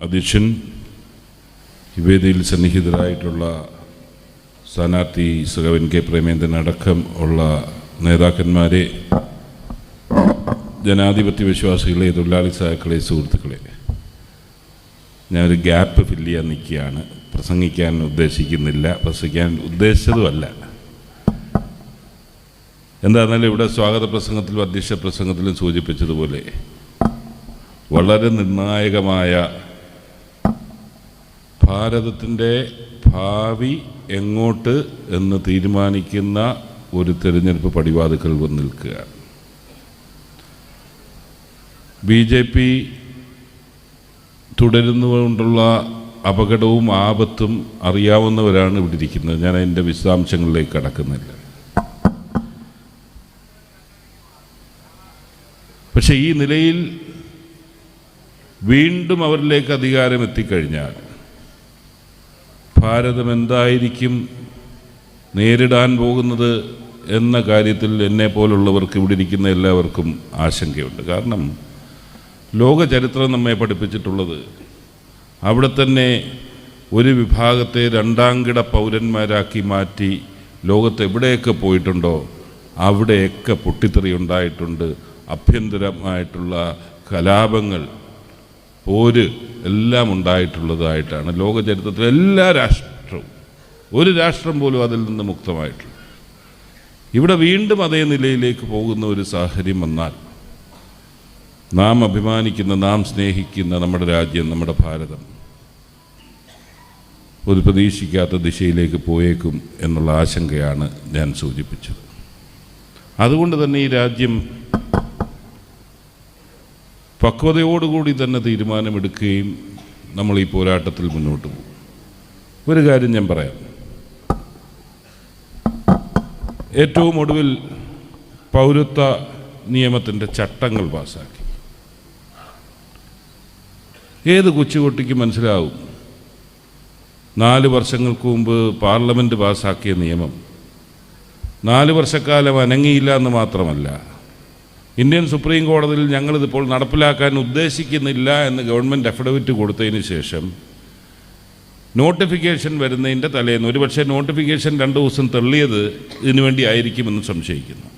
അധ്യക്ഷൻ വേദിയിൽ സന്നിഹിതരായിട്ടുള്ള സ്ഥാനാർത്ഥി സുഗവൻ കെ പ്രേമേന്ദ്രൻ അടക്കം ഉള്ള നേതാക്കന്മാരെ ജനാധിപത്യ വിശ്വാസികളെ തൊഴിലാളി സഹാക്കളെ സുഹൃത്തുക്കളെ ഞാനൊരു ഗ്യാപ്പ് ഫില്ല് ചെയ്യാൻ നിൽക്കുകയാണ്. പ്രസംഗിക്കാൻ ഉദ്ദേശിക്കുന്നില്ല. പ്രസംഗിക്കാൻ ഉദ്ദേശിച്ചതുമല്ല. എന്താണെന്നാലും ഇവിടെ സ്വാഗത പ്രസംഗത്തിലും അധ്യക്ഷ പ്രസംഗത്തിലും സൂചിപ്പിച്ചതുപോലെ വളരെ നിർണായകമായ ഭാരതത്തിന്റെ ഭാവി എങ്ങോട്ട് എന്ന് തീരുമാനിക്കുന്ന ഒരു തിരഞ്ഞെടുപ്പ് പടിവാതുക്കൾ നിൽക്കുകയാണ് ബി ജെ പി തുടരുന്നുകൊണ്ടുള്ള അപകടവും ആപത്തും അറിയാവുന്നവരാണ് ഇവിടെ ഇരിക്കുന്നത്. ഞാൻ അതിന്റെ വിശദാംശങ്ങളിലേക്ക് കടക്കുന്നില്ല. പക്ഷേ ഈ നിലയിൽ വീണ്ടും അവരിലേക്ക് അധികാരം എത്തിക്കഴിഞ്ഞാൽ ഭാരതം എന്തായിരിക്കും നേരിടാൻ പോകുന്നത് എന്ന കാര്യത്തിൽ എന്നെ പോലുള്ളവർക്ക് ഇവിടെ ഇരിക്കുന്ന എല്ലാവർക്കും ആശങ്കയുണ്ട്. കാരണം ലോക ചരിത്രം നമ്മെ പഠിപ്പിച്ചിട്ടുള്ളത് അവിടെ തന്നെ ഒരു വിഭാഗത്തെ രണ്ടാംകിട പൗരന്മാരാക്കി മാറ്റി ലോകത്ത് എവിടെയൊക്കെ പോയിട്ടുണ്ടോ അവിടെയൊക്കെ പൊട്ടിത്തെറി ഉണ്ടായിട്ടുണ്ട്. ആഭ്യന്തരമായിട്ടുള്ള കലാപങ്ങൾ പോര് എല്ലാം ഉണ്ടായിട്ടുള്ളതായിട്ടാണ് ലോക ചരിത്രത്തിലെ എല്ലാ രാഷ്ട്രവും. ഒരു രാഷ്ട്രം പോലും അതിൽ നിന്ന് മുക്തമായിട്ടുള്ളത് ഇവിടെ വീണ്ടും അതേ നിലയിലേക്ക് പോകുന്ന ഒരു സാഹചര്യം വന്നാൽ നാം അഭിമാനിക്കുന്ന നാം സ്നേഹിക്കുന്ന നമ്മുടെ രാജ്യം നമ്മുടെ ഭാരതം ഒരു പ്രതീക്ഷിക്കാത്ത ദിശയിലേക്ക് പോയേക്കും എന്നുള്ള ആശങ്കയാണ് ഞാൻ സൂചിപ്പിച്ചത്. അതുകൊണ്ട് തന്നെ ഈ രാജ്യം പക്വതയോടുകൂടി തന്നെ തീരുമാനമെടുക്കുകയും നമ്മൾ ഈ പോരാട്ടത്തിൽ മുന്നോട്ട് പോകും. ഒരു കാര്യം ഞാൻ പറയാം. ഏറ്റവും ഒടുവിൽ പൗരത്വ നിയമത്തിന്റെ ചട്ടങ്ങൾ പാസ്സാക്കി ഏത് കൊച്ചുകുട്ടിക്ക് മനസ്സിലാവും? നാല് വർഷങ്ങൾക്ക് മുമ്പ് പാർലമെന്റ് പാസ്സാക്കിയ നിയമം നാല് വർഷക്കാലം അനങ്ങിയില്ല എന്ന് മാത്രമല്ല ഇന്ത്യൻ സുപ്രീം കോടതിയിൽ ഞങ്ങളിതിപ്പോൾ നടപ്പിലാക്കാൻ ഉദ്ദേശിക്കുന്നില്ല എന്ന് ഗവൺമെന്റ് അഫിഡവിറ്റ് കൊടുത്തതിന് ശേഷം നോട്ടിഫിക്കേഷൻ വരുന്നതിന്റെ തലേന്ന് ഒരുപക്ഷെ നോട്ടിഫിക്കേഷൻ രണ്ട് ദിവസം തള്ളിയത് ഇതിനു വേണ്ടി ആയിരിക്കുമെന്ന് സംശയിക്കുന്നു.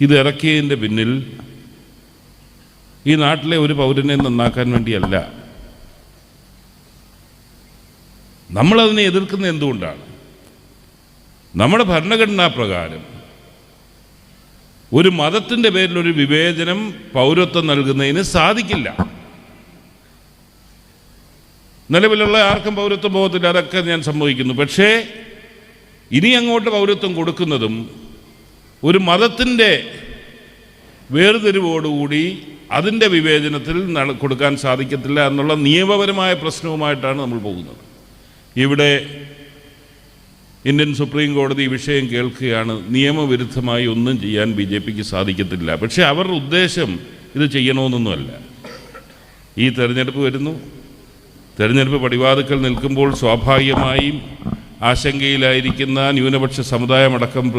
ഇത് ഇറക്കിയതിന്റെ പിന്നിൽ ഈ നാട്ടിലെ ഒരു പൗരനെ നന്നാക്കാൻ വേണ്ടിയല്ല. നമ്മളതിനെ എതിർക്കുന്നത് എന്തുകൊണ്ടാണ്? നമ്മുടെ ഭരണഘടനാ പ്രകാരം ഒരു മതത്തിന്റെ പേരിൽ ഒരു വിവേചനം പൗരത്വം നൽകുന്നതിന് സാധിക്കില്ല. നിലവിലുള്ള ആർക്കും പൗരത്വം പോകത്തില്ല അതൊക്കെ ഞാൻ സംഭവിക്കുന്നു. പക്ഷേ ഇനി അങ്ങോട്ട് പൗരത്വം കൊടുക്കുന്നതും ഒരു മതത്തിന്റെ വേർതിരിവോടുകൂടി അതിന്റെ വിവേചനത്തിൽ കൊടുക്കാൻ സാധിക്കത്തില്ല എന്നുള്ള നിയമപരമായ പ്രശ്നവുമായിട്ടാണ് നമ്മൾ പോകുന്നത്. ഇവിടെ ഇന്ത്യൻ സുപ്രീം കോടതി ഈ വിഷയം കേൾക്കുകയാണ്. നിയമവിരുദ്ധമായി ഒന്നും ചെയ്യാൻ ബി ജെ പിക്ക് സാധിക്കത്തില്ല. പക്ഷേ അവരുടെ ഉദ്ദേശം ഇത് ചെയ്യണമെന്നൊന്നുമല്ല. ഈ തെരഞ്ഞെടുപ്പ് വരുന്നു. തെരഞ്ഞെടുപ്പ് പടിവാതുക്കൾ നിൽക്കുമ്പോൾ സ്വാഭാവികമായും ആശങ്കയിലായിരിക്കുന്ന ന്യൂനപക്ഷ സമുദായമടക്കം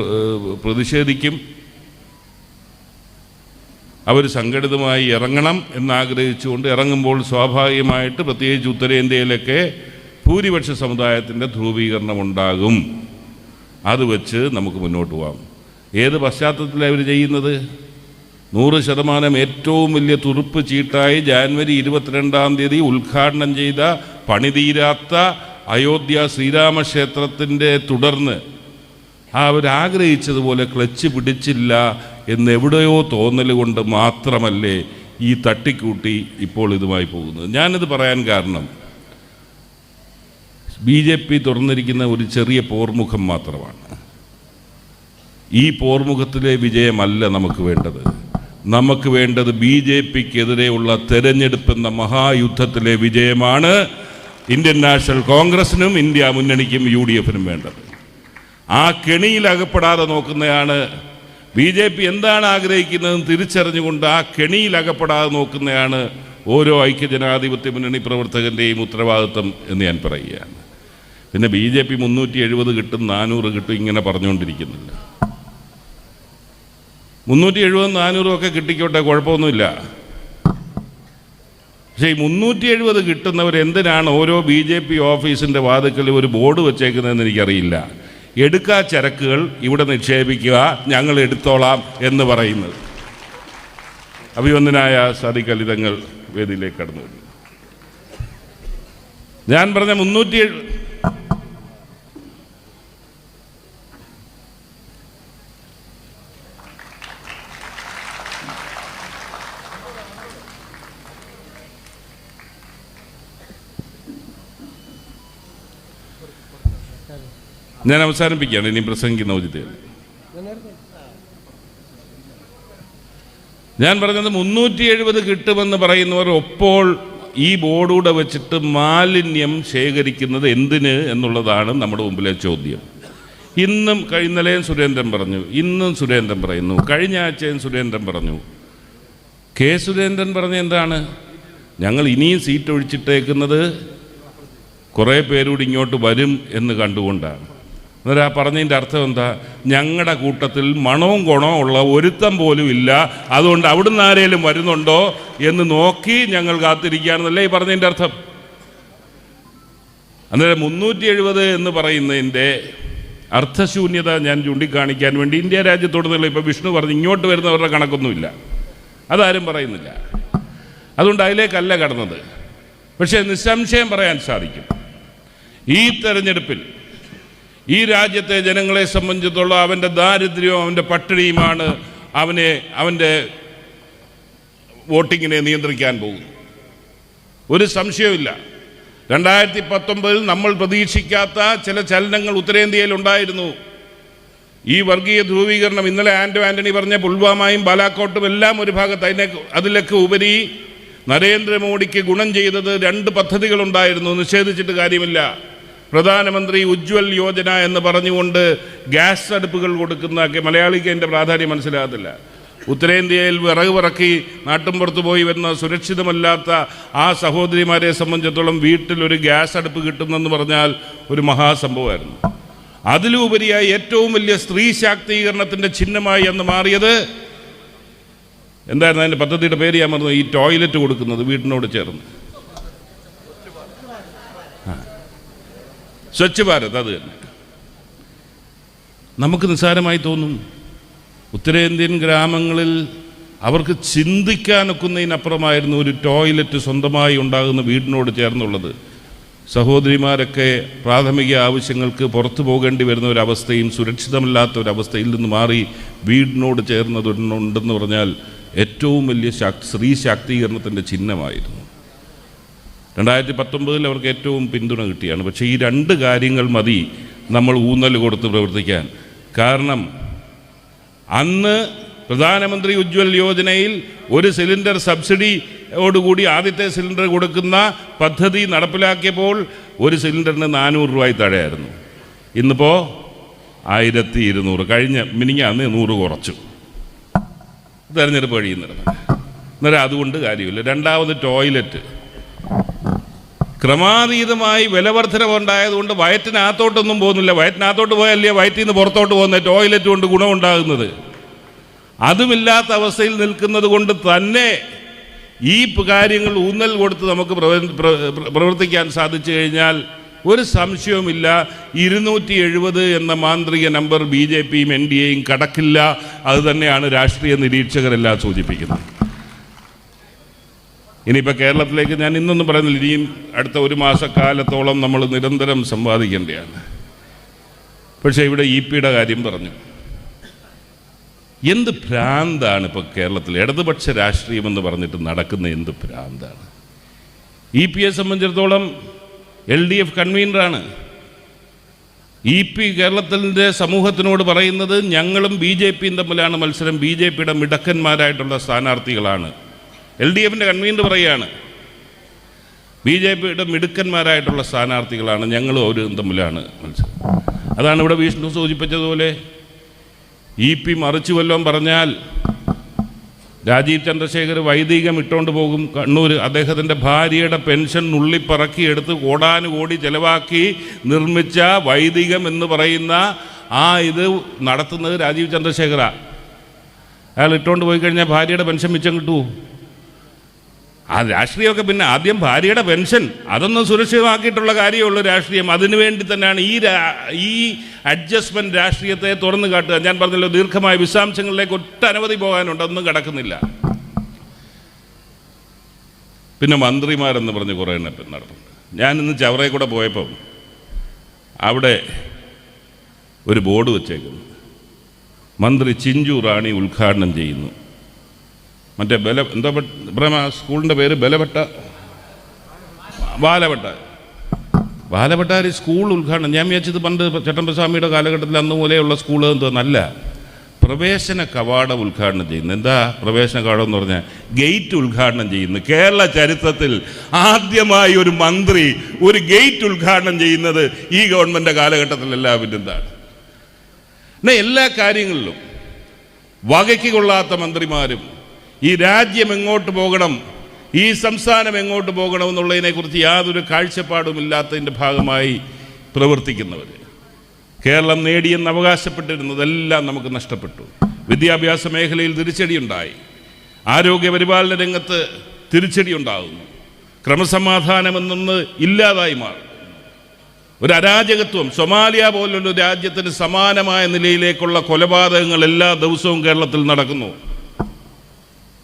പ്രതിഷേധിക്കും. അവർ സംഘടിതമായി ഇറങ്ങണം എന്നാഗ്രഹിച്ചുകൊണ്ട് ഇറങ്ങുമ്പോൾ സ്വാഭാവികമായിട്ട് പ്രത്യേകിച്ച് ഉത്തരേന്ത്യയിലൊക്കെ ഭൂരിപക്ഷ സമുദായത്തിന്റെ ധ്രുവീകരണം ഉണ്ടാകും അത് വെച്ച് നമുക്ക് മുന്നോട്ട് പോകാം ഏത് പശ്ചാത്തലത്തിലാണ് അവർ ചെയ്യുന്നത്? നൂറ് ശതമാനം ഏറ്റവും വലിയ തുറുപ്പ് ചീട്ടായി ജാനുവരി ഇരുപത്തിരണ്ടാം തീയതി ഉദ്ഘാടനം ചെയ്ത പണിതീരാത്ത അയോധ്യ ശ്രീരാമക്ഷേത്രത്തിന്റെ തുടർന്ന് അവരാഗ്രഹിച്ചതുപോലെ ക്ലച്ച് പിടിച്ചില്ല എന്ന് എവിടെയോ തോന്നൽ കൊണ്ട് മാത്രമല്ലേ ഈ തട്ടിക്കൂട്ടി ഇപ്പോൾ ഇതുമായി പോകുന്നത്. ഞാനിത് പറയാൻ കാരണം ബി ജെ പി തുറന്നിരിക്കുന്ന ഒരു ചെറിയ പോർമുഖം മാത്രമാണ്. ഈ പോർമുഖത്തിലെ വിജയമല്ല നമുക്ക് വേണ്ടത്. നമുക്ക് വേണ്ടത് ബി ജെ പിക്കെതിരെയുള്ള തെരഞ്ഞെടുപ്പെന്ന മഹായുദ്ധത്തിലെ വിജയമാണ് ഇന്ത്യൻ നാഷണൽ കോൺഗ്രസിനും ഇന്ത്യ മുന്നണിക്കും യു ഡി എഫിനും വേണ്ടത്. ആ കെണിയിൽ അകപ്പെടാതെ നോക്കുന്നതാണ് ബി ജെ പി എന്താണ് ആഗ്രഹിക്കുന്നതെന്ന് തിരിച്ചറിഞ്ഞുകൊണ്ട് ആ കെണിയിൽ അകപ്പെടാതെ നോക്കുന്നതാണ് ഓരോ ഐക്യ ഐക്യജനാധിപത്യ മുന്നണി പ്രവർത്തകന്റെയും ഉത്തരവാദിത്വം എന്ന് ഞാൻ പറയുകയാണ്. പിന്നെ ബി ജെ പി മുന്നൂറ്റി എഴുപത് കിട്ടും നാനൂറ് കിട്ടും ഇങ്ങനെ പറഞ്ഞുകൊണ്ടിരിക്കുന്നില്ല. മുന്നൂറ്റി എഴുപതും നാനൂറും ഒക്കെ കിട്ടിക്കോട്ടെ കുഴപ്പമൊന്നുമില്ല. പക്ഷേ ഈ മുന്നൂറ്റി എഴുപത് കിട്ടുന്നവർ എന്തിനാണ് ഓരോ ബി ജെ പി ഓഫീസിന്റെ വാതുക്കളിൽ ഒരു ബോർഡ് വെച്ചേക്കുന്നതെന്ന് എനിക്കറിയില്ല. എടുക്കാ ചരക്കുകൾ ഇവിടെ നിക്ഷേപിക്കുക ഞങ്ങൾ എടുത്തോളാം എന്ന് പറയുന്നത്. അഭിവന്ദനായ സതികലിതങ്ങൾ വേദിയിലേക്ക് കടന്നു വരുന്നു ഞാൻ പറഞ്ഞ മുന്നൂറ്റി ഞാൻ അവസാനിപ്പിക്കുകയാണ് ഇനി പ്രസംഗിക്കുന്ന ഔചിത്യങ്ങൾ ഞാൻ പറഞ്ഞത് മുന്നൂറ്റി എഴുപത് കിട്ടുമെന്ന് പറയുന്നവർ ഒപ്പോൾ ഈ ബോർഡൂടെ വെച്ചിട്ട് മാലിന്യം ശേഖരിക്കുന്നത് എന്തിന് എന്നുള്ളതാണ് നമ്മുടെ മുമ്പിലെ ചോദ്യം. ഇന്നും ഇന്നലെയും സുരേന്ദ്രൻ പറഞ്ഞു ഇന്നും സുരേന്ദ്രൻ പറയുന്നു കഴിഞ്ഞ ആഴ്ചയും സുരേന്ദ്രൻ പറഞ്ഞു. കെ സുരേന്ദ്രൻ പറഞ്ഞ എന്താണ്? ഞങ്ങൾ ഇനിയും സീറ്റ് ഒഴിച്ചിട്ടേക്കുന്നത് കുറേ പേരൂടി ഇങ്ങോട്ട് വരും എന്ന് കണ്ടുകൊണ്ടാണ്. അന്നേരം ആ പറഞ്ഞതിന്റെ അർത്ഥം എന്താ? ഞങ്ങളുടെ കൂട്ടത്തിൽ മണവും ഗുണവും ഉള്ള ഒരുത്തം പോലും ഇല്ല. അതുകൊണ്ട് അവിടുന്ന് ആരേലും വരുന്നുണ്ടോ എന്ന് നോക്കി ഞങ്ങൾ കാത്തിരിക്കുകയാണെന്നല്ലേ ഈ പറഞ്ഞതിന്റെ അർത്ഥം? അന്നേരം മുന്നൂറ്റി എഴുപത് എന്ന് പറയുന്നതിന്റെ അർത്ഥശൂന്യത ഞാൻ ചൂണ്ടിക്കാണിക്കാൻ വേണ്ടി ഇന്ത്യ രാജ്യത്തോടുന്നുള്ള ഇപ്പോൾ വിഷ്ണു പറഞ്ഞു ഇങ്ങോട്ട് വരുന്നവരുടെ കണക്കൊന്നുമില്ല. അതാരും പറയുന്നില്ല. അതുകൊണ്ട് അതിലേക്കല്ല കടന്നത്. പക്ഷേ നിസ്സംശയം പറയാൻ സാധിക്കും. ഈ തെരഞ്ഞെടുപ്പിൽ ഈ രാജ്യത്തെ ജനങ്ങളെ സംബന്ധിച്ചിടത്തോളം അവന്റെ ദാരിദ്ര്യവും അവന്റെ പട്ടിണിയുമാണ് അവനെ അവന്റെ വോട്ടിങ്ങിനെ നിയന്ത്രിക്കാൻ പോകുന്നു ഒരു സംശയവുമില്ല. രണ്ടായിരത്തി പത്തൊമ്പതിൽ നമ്മൾ പ്രതീക്ഷിക്കാത്ത ചില ചലനങ്ങൾ ഉത്തരേന്ത്യയിൽ ഉണ്ടായിരുന്നു. ഈ വർഗീയ ധ്രുവീകരണം ഇന്നലെ ആൻഡോ ആന്റണി പറഞ്ഞ പുൽവാമയും ബാലാക്കോട്ടും എല്ലാം ഒരു ഭാഗത്ത് അതിനെ അതിലൊക്കെ ഉപരി നരേന്ദ്രമോദിക്ക് ഗുണം ചെയ്തത് രണ്ട് പദ്ധതികളുണ്ടായിരുന്നു. നിഷേധിച്ചിട്ട് കാര്യമില്ല. പ്രധാനമന്ത്രി ഉജ്ജ്വൽ യോജന എന്ന് പറഞ്ഞുകൊണ്ട് ഗ്യാസ് അടുപ്പുകൾ കൊടുക്കുന്ന മലയാളിക്ക് അതിന്റെ പ്രാധാന്യം മനസ്സിലാകത്തില്ല. ഉത്തരേന്ത്യയിൽ വിറക് പറക്കി നാട്ടിൻപുറത്ത് പോയി വരുന്ന സുരക്ഷിതമല്ലാത്ത ആ സഹോദരിമാരെ സംബന്ധിച്ചിടത്തോളം വീട്ടിലൊരു ഗ്യാസ് അടുപ്പ് കിട്ടുന്നെന്ന് പറഞ്ഞാൽ ഒരു മഹാസംഭവമായിരുന്നു. അതിലുപരിയായി ഏറ്റവും വലിയ സ്ത്രീ ശാക്തീകരണത്തിന്റെ ചിഹ്നമായി അന്ന് മാറിയത് എന്തായിരുന്നു അതിന്റെ പദ്ധതിയുടെ പേര് ഞാൻ പറഞ്ഞു ഈ ടോയ്ലറ്റ് കൊടുക്കുന്നത് വീട്ടിനോട് ചേർന്ന്. സ്വച്ഛ് ഭാരത് അത് തന്നെ. നമുക്ക് നിസ്സാരമായി തോന്നും ഉത്തരേന്ത്യൻ ഗ്രാമങ്ങളിൽ അവർക്ക് ചിന്തിക്കാനൊക്കുന്നതിനപ്പുറമായിരുന്നു ഒരു ടോയ്ലറ്റ് സ്വന്തമായി ഉണ്ടാകുന്ന വീടിനോട് ചേർന്നുള്ളത്. സഹോദരിമാരൊക്കെ പ്രാഥമിക ആവശ്യങ്ങൾക്ക് പുറത്തു പോകേണ്ടി വരുന്ന ഒരവസ്ഥയും സുരക്ഷിതമല്ലാത്ത ഒരവസ്ഥയിൽ നിന്ന് മാറി വീടിനോട് ചേർന്നതുണ്ടെന്ന് പറഞ്ഞാൽ ഏറ്റവും വലിയ ശാക് സ്ത്രീ ശാക്തീകരണത്തിന്റെ ചിഹ്നമായിരുന്നു. രണ്ടായിരത്തി പത്തൊമ്പതിൽ അവർക്ക് ഏറ്റവും പിന്തുണ കിട്ടിയാണ്. പക്ഷേ ഈ രണ്ട് കാര്യങ്ങൾ മതി നമ്മൾ ഊന്നൽ കൊടുത്ത് പ്രവർത്തിക്കാൻ. കാരണം അന്ന് പ്രധാനമന്ത്രി ഉജ്ജ്വൽ യോജനയിൽ ഒരു സിലിണ്ടർ സബ്സിഡിയോടുകൂടി ആദ്യത്തെ സിലിണ്ടർ കൊടുക്കുന്ന പദ്ധതി നടപ്പിലാക്കിയപ്പോൾ ഒരു സിലിണ്ടറിന് നാനൂറ് രൂപയിൽ താഴെയായിരുന്നു. ഇന്നിപ്പോൾ ആയിരത്തി ഇരുന്നൂറ്. കഴിഞ്ഞ മിനിങ്ങാന്ന് നൂറ് കുറച്ചു. തെരഞ്ഞെടുപ്പ് കഴിയുന്നിടത്ത്. അന്നേരം അതുകൊണ്ട് കാര്യമില്ല. രണ്ടാമത് ടോയ്ലറ്റ്. ക്രമാതീതമായി വിലവർദ്ധനവുണ്ടായതുകൊണ്ട് വയറ്റിനകത്തോട്ടൊന്നും പോകുന്നില്ല. വയറ്റിനകത്തോട്ട് പോയല്ലേ വയറ്റിൽ നിന്ന് പുറത്തോട്ട് പോകുന്ന? ടോയ്ലറ്റ് കൊണ്ട് ഗുണമുണ്ടാകുന്നത്. അതുമില്ലാത്ത അവസ്ഥയിൽ നിൽക്കുന്നത് കൊണ്ട് തന്നെ ഈ കാര്യങ്ങൾ ഊന്നൽ കൊടുത്ത് നമുക്ക് പ്രവ- പ്ര- പ്ര- പ്രവർത്തിക്കാൻ സാധിച്ചു കഴിഞ്ഞാൽ ഒരു സംശയവുമില്ല. ഇരുന്നൂറ്റി എഴുപത് എന്ന മാന്ത്രിക നമ്പർ ബി ജെ പിയും എൻ ഡി എയും കടക്കില്ല. അതുതന്നെയാണ് രാഷ്ട്രീയ നിരീക്ഷകരെല്ലാം സൂചിപ്പിക്കുന്നത്. ഇനിയിപ്പോൾ കേരളത്തിലേക്ക് ഞാൻ ഇന്നൊന്നും പറയുന്നില്ല. ഇനിയും അടുത്ത ഒരു മാസക്കാലത്തോളം നമ്മൾ നിരന്തരം സമ്പാദിക്കേണ്ടതാണ് പക്ഷേ ഇവിടെ ഇ പിയുടെ കാര്യം പറഞ്ഞു. എന്ത് ഭ്രാന്താണ് ഇപ്പോൾ കേരളത്തിൽ ഇടതുപക്ഷ രാഷ്ട്രീയം എന്ന് പറഞ്ഞിട്ട് നടക്കുന്ന എന്ത് ഭ്രാന്താണ്? ഇ പിയെ സംബന്ധിച്ചിടത്തോളം എൽ ഡി എഫ് കൺവീനറാണ്. ഇ പി കേരളത്തിന്റെ സമൂഹത്തിനോട് പറയുന്നത് ഞങ്ങളും ബി ജെ പിയും തമ്മിലാണ് മത്സരം. ബി ജെ പിയുടെ മിടക്കന്മാരായിട്ടുള്ള സ്ഥാനാർത്ഥികളാണ്. എൽ ഡി എഫിന്റെ കൺവീനർ പറയുകയാണ് ബി ജെ പിയുടെ മിടുക്കന്മാരായിട്ടുള്ള സ്ഥാനാർത്ഥികളാണ് ഞങ്ങളും അവരും തമ്മിലാണ് മത്സരം. അതാണ് ഇവിടെ വിഷ്ണു സൂചിപ്പിച്ചതുപോലെ. ഇ പി മറിച്ചു വല്ലതും പറഞ്ഞാൽ രാജീവ് ചന്ദ്രശേഖർ വൈദികം ഇട്ടുകൊണ്ട് പോകും. കണ്ണൂർ അദ്ദേഹത്തിന്റെ ഭാര്യയുടെ പെൻഷൻ നുള്ളിപ്പറക്കിയെടുത്ത് കോടാനുകോടി ചെലവാക്കി നിർമ്മിച്ച വൈദികം എന്ന് പറയുന്ന ആ ഇത് നടത്തുന്നത് രാജീവ് ചന്ദ്രശേഖര അയാൾ ഇട്ടുകൊണ്ട് പോയി കഴിഞ്ഞാൽ ഭാര്യയുടെ പെൻഷൻ മിച്ചം കിട്ടുമോ ആ രാഷ്ട്രീയമൊക്കെ പിന്നെ ആദ്യം ഭാര്യയുടെ പെൻഷൻ അതൊന്നും സുരക്ഷിതമാക്കിയിട്ടുള്ള കാര്യമുള്ളൂ രാഷ്ട്രീയം. അതിനു വേണ്ടി തന്നെയാണ് ഈ ഈ അഡ്ജസ്റ്റ്മെന്റ് രാഷ്ട്രീയത്തെ തുറന്നു കാട്ടുക. ഞാൻ പറഞ്ഞല്ലോ ദീർഘമായ വിശദാംശങ്ങളിലേക്ക് ഒട്ടനവധി പോകാനുണ്ട് ഒന്നും കിടക്കുന്നില്ല. പിന്നെ മന്ത്രിമാരെന്ന് പറഞ്ഞ് കുറേ എണ്ണം ഞാൻ ഇന്ന് ചവറയിൽ കൂടെ പോയപ്പം അവിടെ ഒരു ബോർഡ് വെച്ചേക്കുന്നു. മന്ത്രി ചിഞ്ചു റാണി ഉദ്ഘാടനം ചെയ്യുന്നു. മറ്റേ ബല എന്താ ആ സ്കൂളിന്റെ പേര് ബലവട്ട? ബാലവട്ട ബാലവട്ടാരി സ്കൂൾ ഉദ്ഘാടനം. ഞാൻ വിചാരിച്ചത് പണ്ട് ചട്ടമ്പസ്വാമിയുടെ കാലഘട്ടത്തിൽ അന്ന് പോലെയുള്ള സ്കൂൾ എന്തോന്നല്ല പ്രവേശന കവാടം ഉദ്ഘാടനം ചെയ്യുന്നു. എന്താ പ്രവേശന കവാടം എന്ന് പറഞ്ഞാൽ ഗേറ്റ് ഉദ്ഘാടനം ചെയ്യുന്നു. കേരള ചരിത്രത്തിൽ ആദ്യമായി ഒരു മന്ത്രി ഒരു ഗേറ്റ് ഉദ്ഘാടനം ചെയ്യുന്നത് ഈ ഗവൺമെന്റ് കാലഘട്ടത്തിലല്ല പിന്നെന്താണ് എന്നാ എല്ലാ കാര്യങ്ങളിലും വകയ്ക്ക് കൊള്ളാത്ത മന്ത്രിമാരും ഈ രാജ്യം എങ്ങോട്ട് പോകണം? ഈ സംസ്ഥാനം എങ്ങോട്ട് പോകണം എന്നുള്ളതിനെക്കുറിച്ച് യാതൊരു കാഴ്ചപ്പാടും ഇല്ലാത്തതിന്റെ ഭാഗമായി പ്രവർത്തിക്കുന്നവർ. കേരളം നേടിയെന്ന് അവകാശപ്പെട്ടിരുന്നതെല്ലാം നമുക്ക് നഷ്ടപ്പെട്ടു. വിദ്യാഭ്യാസ മേഖലയിൽ തിരിച്ചടിയുണ്ടായി. ആരോഗ്യ പരിപാലന രംഗത്ത് തിരിച്ചടി ഉണ്ടാകുന്നു ക്രമസമാധാനമെന്നൊന്ന് ഇല്ലാതായി മാറും ഒരു അരാജകത്വം സൊമാലിയ പോലുള്ള രാജ്യത്തിന് സമാനമായ നിലയിലേക്കുള്ള കൊലപാതകങ്ങൾ എല്ലാ ദിവസവും കേരളത്തിൽ നടക്കുന്നു.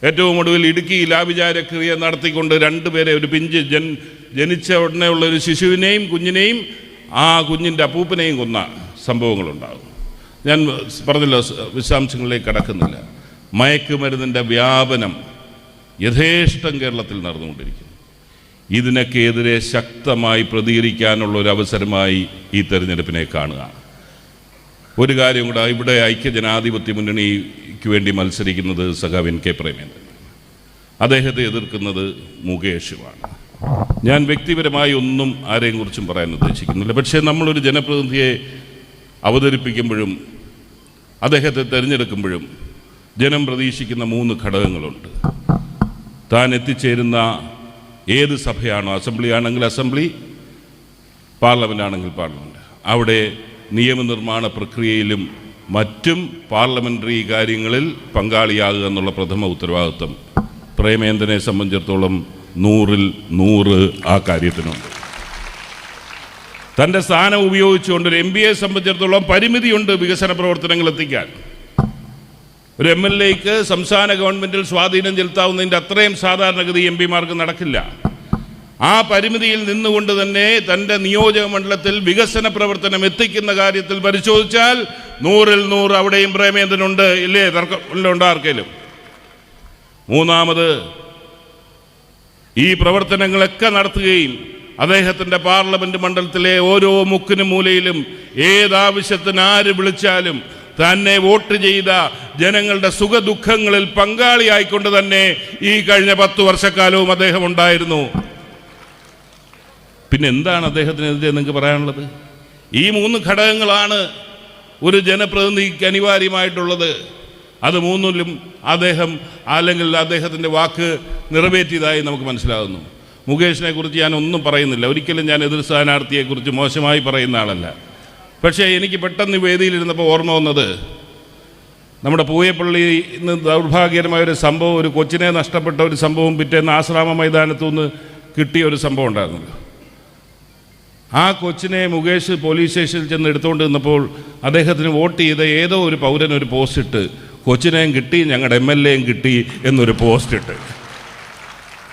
ഏറ്റവും ഒടുവിൽ ഇടുക്കിയിൽ ആഭിചാരക്രിയ നടത്തിക്കൊണ്ട് രണ്ടുപേരെ ഒരു പിഞ്ച് ജൻ ജനിച്ച ഉള്ള ഒരു ശിശുവിനെയും കുഞ്ഞിനെയും ആ കുഞ്ഞിന്റെ അപ്പൂപ്പനെയും കൊന്ന സംഭവങ്ങളുണ്ടാകും. ഞാൻ പറഞ്ഞല്ലോ വിശദാംശങ്ങളിലേക്ക് കടക്കുന്നില്ല. മയക്കുമരുന്നിന്റെ വ്യാപനം യഥേഷ്ടം കേരളത്തിൽ നടന്നുകൊണ്ടിരിക്കുന്നു. ഇതിനൊക്കെ എതിരെ ശക്തമായി പ്രതികരിക്കാനുള്ള ഒരു അവസരമായി ഈ തെരഞ്ഞെടുപ്പിനെ കാണുക. ഒരു കാര്യം കൂടെ ഇവിടെ ഐക്യജനാധിപത്യ മുന്നണിക്ക് വേണ്ടി മത്സരിക്കുന്നത് സഖാവിൻ കെ പ്രേമേന്ദ്രൻ. അദ്ദേഹത്തെ എതിർക്കുന്നത് മുകേഷുമാണ്. ഞാൻ വ്യക്തിപരമായി ഒന്നും ആരെയും കുറിച്ചും പറയാൻ ഉദ്ദേശിക്കുന്നില്ല. പക്ഷേ നമ്മളൊരു ജനപ്രതിനിധിയെ അവതരിപ്പിക്കുമ്പോഴും അദ്ദേഹത്തെ തിരഞ്ഞെടുക്കുമ്പോഴും ജനം പ്രതീക്ഷിക്കുന്ന മൂന്ന് ഘടകങ്ങളുണ്ട്. താൻ എത്തിച്ചേരുന്ന ഏത് സഭയാണോ അസംബ്ലി ആണെങ്കിൽ അസംബ്ലി പാർലമെന്റ് ആണെങ്കിൽ പാർലമെന്റ് അവിടെ നിയമനിർമ്മാണ പ്രക്രിയയിലും മറ്റും പാർലമെന്ററി കാര്യങ്ങളിൽ പങ്കാളിയാകുക എന്നുള്ള പ്രഥമ ഉത്തരവാദിത്വം. പ്രേമേന്ദ്രനെ സംബന്ധിച്ചിടത്തോളം നൂറിൽ നൂറ് ആ കാര്യത്തിനുണ്ട്. തന്റെ സ്ഥാനം ഉപയോഗിച്ചുകൊണ്ട് ഒരു എം പിയെ സംബന്ധിച്ചിടത്തോളം പരിമിതിയുണ്ട് വികസന പ്രവർത്തനങ്ങൾ എത്തിക്കാൻ. ഒരു എം എൽ എക്ക് സംസ്ഥാന ഗവൺമെന്റിൽ സ്വാധീനം ചെലുത്താവുന്നതിന്റെ അത്രയും സാധാരണഗതി എം പിമാർക്ക് നടക്കില്ല. ആ പരിമിതിയിൽ നിന്നുകൊണ്ട് തന്നെ തന്റെ നിയോജക മണ്ഡലത്തിൽ വികസന പ്രവർത്തനം എത്തിക്കുന്ന കാര്യത്തിൽ പരിശോധിച്ചാൽ നൂറിൽ നൂറ് അവിടെയും പ്രേമേന്ദ്രനുണ്ട് ഇല്ലേ? തർക്കമുണ്ടോ ആർക്കെങ്കിലും മൂന്നാമത് ഈ പ്രവർത്തനങ്ങളൊക്കെ നടത്തുകയും അദ്ദേഹത്തിന്റെ പാർലമെന്റ് മണ്ഡലത്തിലെ ഓരോ മുക്കിനും മൂലയിലും ഏതാവശ്യത്തിന് ആര് വിളിച്ചാലും തന്നെ വോട്ട് ചെയ്ത ജനങ്ങളുടെ സുഖദുഃഖങ്ങളിൽ പങ്കാളിയായിക്കൊണ്ട് തന്നെ ഈ കഴിഞ്ഞ പത്ത് വർഷക്കാലവും അദ്ദേഹം ഉണ്ടായിരുന്നു. പിന്നെ എന്താണ് അദ്ദേഹത്തിനെതിരെ നിങ്ങൾക്ക് പറയാനുള്ളത്? ഈ മൂന്ന് ഘടകങ്ങളാണ് ഒരു ജനപ്രതിനിധിക്ക് അനിവാര്യമായിട്ടുള്ളത്. അത് മൂന്നിലും അദ്ദേഹം അല്ലെങ്കിൽ അദ്ദേഹത്തിന്റെ വാക്ക് നിറവേറ്റിയതായി നമുക്ക് മനസ്സിലാകുന്നു. മുകേഷിനെ കുറിച്ച് ഞാൻ ഒന്നും പറയുന്നില്ല. ഒരിക്കലും ഞാൻ എതിർ സ്ഥാനാർത്ഥിയെക്കുറിച്ച് മോശമായി പറയുന്ന ആളല്ല. പക്ഷേ എനിക്ക് പെട്ടെന്ന് വേദിയിലിരുന്നപ്പോൾ ഓർമ്മ വന്നത് നമ്മുടെ പൂയപ്പള്ളി ഇന്ന് ദൗർഭാഗ്യകരമായ ഒരു സംഭവം ഒരു കൊച്ചിനെ നഷ്ടപ്പെട്ട ഒരു സംഭവം പിറ്റേന്ന് ആശ്രാമ മൈതാനത്തു നിന്ന് കിട്ടിയ ഒരു സംഭവം ഉണ്ടായിരുന്നല്ലോ. ആ കൊച്ചിനെ മുകേഷ് പോലീസ് സ്റ്റേഷനിൽ ചെന്ന് എടുത്തുകൊണ്ട് നിന്നപ്പോൾ അദ്ദേഹത്തിന് വോട്ട് ചെയ്ത ഏതോ ഒരു പൗരൻ ഒരു പോസ്റ്റ് ഇട്ട് കൊച്ചിനെയും കിട്ടി ഞങ്ങളുടെ എം എൽ എയും കിട്ടി എന്നൊരു പോസ്റ്റ് ഇട്ട്.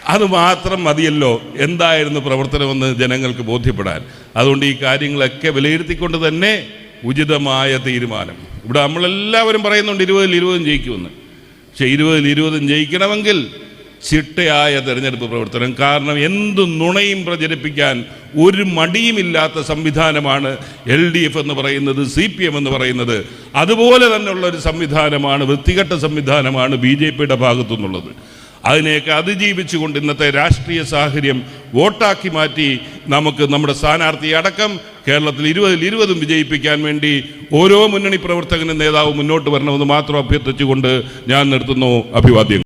അത് മാത്രം മതിയല്ലോ എന്തായിരുന്നു പ്രവർത്തനമെന്ന് ജനങ്ങൾക്ക് ബോധ്യപ്പെടാൻ. അതുകൊണ്ട് ഈ കാര്യങ്ങളൊക്കെ വിലയിരുത്തിക്കൊണ്ട് തന്നെ ഉചിതമായ തീരുമാനം. ഇവിടെ നമ്മളെല്ലാവരും പറയുന്നുണ്ട് ഇരുപതിൽ ഇരുപതും ജയിക്കുമെന്ന്. പക്ഷേ ഇരുപതിൽ ഇരുപതും ജയിക്കണമെങ്കിൽ ചിട്ടയായ തെരഞ്ഞെടുപ്പ് പ്രവർത്തനം. കാരണം എന്തു നുണയും പ്രചരിപ്പിക്കാൻ ഒരു മടിയുമില്ലാത്ത സംവിധാനമാണ് എൽ ഡി എഫ് എന്ന് പറയുന്നത് സി പി എം എന്ന് പറയുന്നത്. അതുപോലെ തന്നെയുള്ള ഒരു സംവിധാനമാണ് വൃത്തികെട്ട സംവിധാനമാണ് ബി ജെ പിയുടെ ഭാഗത്തു നിന്നുള്ളത് അതിനെയൊക്കെ അതിജീവിച്ചുകൊണ്ട് ഇന്നത്തെ രാഷ്ട്രീയ സാഹചര്യം വോട്ടാക്കി മാറ്റി നമുക്ക് നമ്മുടെ സ്ഥാനാർത്ഥി അടക്കം കേരളത്തിൽ ഇരുപതിൽ ഇരുപതും വിജയിപ്പിക്കാൻ വേണ്ടി ഓരോ മുന്നണി പ്രവർത്തകനും നേതാവും മുന്നോട്ട് വരണമെന്ന് മാത്രം അഭ്യർത്ഥിച്ചുകൊണ്ട് ഞാൻ നിർത്തുന്നു അഭിവാദ്യം